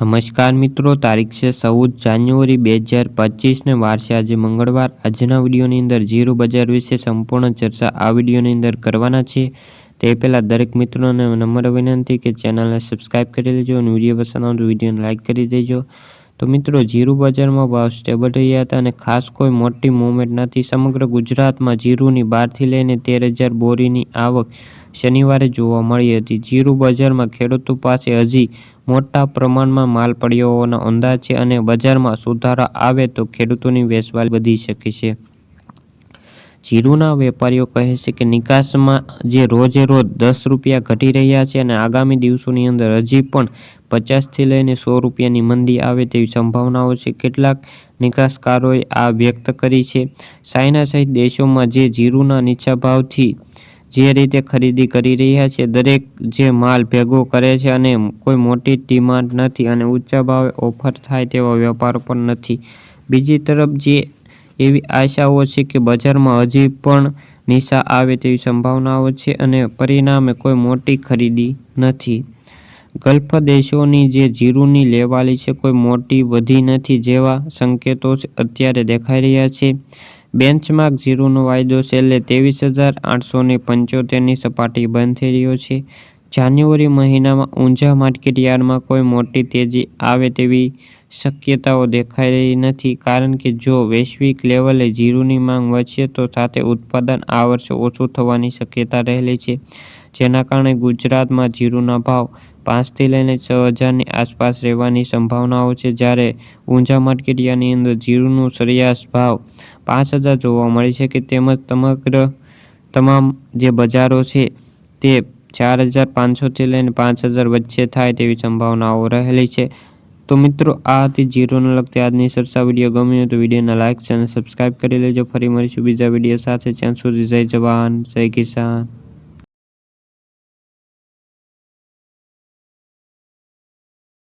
નમસ્કાર મિત્રો, તારીખ છે ચૌદ જાન્યુઆરી બે હજાર પચીસને વાર છે. આજે મંગળવાર. આજના વિડીયોની અંદર જીરો બજાર વિશે સંપૂર્ણ ચર્ચા આ વિડીયોની અંદર કરવાના છે. તે પહેલાં દરેક મિત્રોને નમ્ર વિનંતી કે ચેનલને સબસ્ક્રાઈબ કરી દેજો અને વીડિયો પસંદ આવે વિડીયોને લાઇક કરી દેજો. તો મિત્રો, જીરું બજારમાં ભાવ સ્ટેબલ રહ્યા હતા અને ખાસ કોઈ મોટી મૂવમેન્ટ નથી. સમગ્ર ગુજરાતમાં જીરુની બારથી લઈને તેર હજાર બોરીની આવક શનિવારે જોવા મળી હતી. જીરું બજારમાં ખેડૂતો પાસે હજી મોટા પ્રમાણમાં માલ પડ્યો હોવાનો અંદાજ છે અને બજારમાં સુધારા આવે તો ખેડૂતોની વેચવાલી વધી શકે છે. જીરુના વેપારીઓ કહે છે કે નિકાસમાં જે રોજે રોજ દસ રૂપિયા ઘટી રહ્યા છે અને આગામી દિવસોની અંદર હજી પણ પચાસથી લઈને સો રૂપિયાની મંદી આવે તેવી સંભાવનાઓ છે. કેટલાક નિકાસકારોએ આ વ્યક્ત કરી છે. ચાઇના સહિત દેશોમાં જે જીરુના નીચા ભાવથી જે રીતે ખરીદી કરી રહ્યા છે, દરેક જે માલ ભેગો કરે છે અને કોઈ મોટી ડિમાન્ડ નથી અને ઊંચા ભાવે ઓફર થાય તેવા વેપાર પણ નથી. બીજી તરફ જે એવી આશાઓ છે કે બજારમાં હજી પણ નિશા આવે તેવી સંભાવનાઓ છે અને પરિણામે કોઈ મોટી ખરીદી નથી. ગલ્ફ દેશોની જે જીરુની લેવાલી છે કોઈ મોટી વધી નથી જેવા સંકેતો અત્યારે દેખાઈ રહ્યા છે. બેન્ચમાર્ક જીરુનો વાયદો છેલ્લે ત્રેવીસ હજાર આઠસો ને પંચોતેરની સપાટી બંધ થઈ રહ્યો છે. જાન્યુઆરી મહિનામાં ઊંઝા માર્કેટ યાર્ડમાં કોઈ મોટી તેજી આવે તેવી શક્યતાઓ દેખાઈ રહી નથી. કારણ કે જો વૈશ્વિક લેવલે જીરુની માંગ વધશે, તો સાથે ઉત્પાદન આ વર્ષે ઓછું થવાની શક્યતા રહેલી છે. જેના કારણે ગુજરાતમાં જીરુના ભાવ પાંચથી લઈને છ હજારની આસપાસ રહેવાની સંભાવનાઓ છે. જ્યારે ઊંઝા માર્કેટિયાની અંદર જીરુનું સરેરાશ ભાવ પાંચ હજાર જોવા મળી છે કે તેમજ સમગ્ર તમામ જે બજારો છે તે ચાર હજાર પાંચસોથી લઈને પાંચ હજાર વચ્ચે થાય તેવી સંભાવનાઓ રહેલી છે. તો મિત્રો, આ હતી જીરોને લગતી આજની સરસા વીડિયો. ગમ્યો તો વિડીયોને લાઇક અને સબસ્ક્રાઈબ કરી લેજો. ફરી મળીશું બીજા વીડિયો સાથે. ત્યાં સુધી જય જવાન, જય કિસાન.